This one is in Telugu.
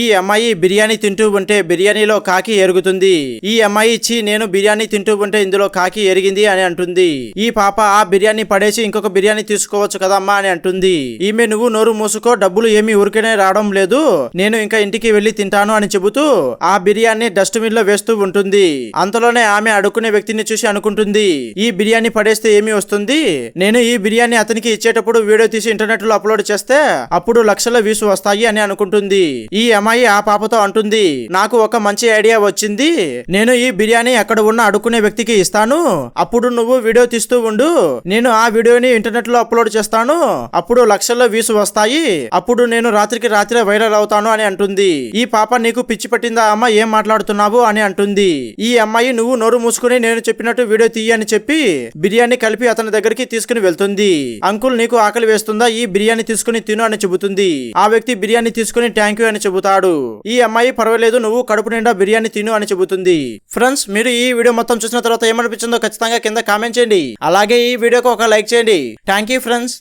ఈ అమ్మాయి బిర్యానీ తింటూ ఉంటే బిర్యానీలో కాకి ఎరుగుతుంది. ఈ అమ్మాయి ఇచ్చి నేను బిర్యానీ తింటూ ఉంటే ఇందులో కాకి ఎరిగింది అని అంటుంది. ఈ పాప ఆ బిర్యానీ పడేసి ఇంకొక బిర్యానీ తీసుకోవచ్చు కదమ్మా అని అంటుంది. ఈమె నువ్వు నోరు మూసుకో డబ్బులు ఏమీ ఊరికనే రావడం లేదు. నేను ఇంకా ఇంటికి వెళ్ళి తింటాను అని చెబుతూ ఆ బిర్యానీ డస్ట్బిన్లో వేస్తూ ఉంటుంది. అంతలోనే ఆమె అడుక్కునే వ్యక్తిని చూసి అనుకుంటుంది. ఈ బిర్యానీ పడేస్తే ఏమి వస్తుంది? నేను ఈ బిర్యానీ అతనికి ఇచ్చేటప్పుడు వీడియో తీసి ఇంటర్నెట్లో అప్లోడ్ చేస్తే అప్పుడు లక్షల వ్యూస్ వస్తాయి అని అనుకుంటుంది. ఈ అమ్మాయి ఆ పాపతో అంటుంది నాకు ఒక మంచి ఐడియా వచ్చింది. నేను ఈ బిర్యానీ అక్కడ ఉన్న అడుక్కునే వ్యక్తికి ఇస్తాను. అప్పుడు నువ్వు వీడియో తీస్తూ ఉండు. నేను ఆ వీడియోని ఇంటర్నెట్లో అప్లోడ్ చేస్తాను. అప్పుడు లక్షల్లో వ్యూస్ వస్తాయి. అప్పుడు నేను రాత్రికి రాత్రి వైరల్ అవుతాను అని అంటుంది. ఈ పాప నీకు పిచ్చి పట్టిందా అమ్మ? ఏం మాట్లాడుతున్నావు? అని అంటుంది. ఈ అమ్మాయి నువ్వు నోరు మూసుకుని నేను చెప్పినట్టు వీడియో తీయ అని చెప్పి బిర్యానీ కలిపి అతని దగ్గరికి తీసుకుని వెళ్తుంది. అంకుల్ నీకు ఆకలి వేస్తుందా? ఈ బిర్యానీ తీసుకుని తిను అని చెబుతుంది. ఆ వ్యక్తి బిర్యానీ తీసుకుని థ్యాంక్ యూ అని చెబుతాడు ఈ అమ్మాయి పర్వాలేదు నువ్వు కడుపు నిండా బిర్యానీ తిను అని చెబుతుంది. ఫ్రెండ్స్ మీరు ఈ వీడియో మొత్తం చూసిన తర్వాత ఏమనిపించిందో ఖచ్చితంగా కింద కామెంట్ చేయండి. అలాగే ఈ వీడియోకి ఒక లైక్ చేయండి. Thank you friends.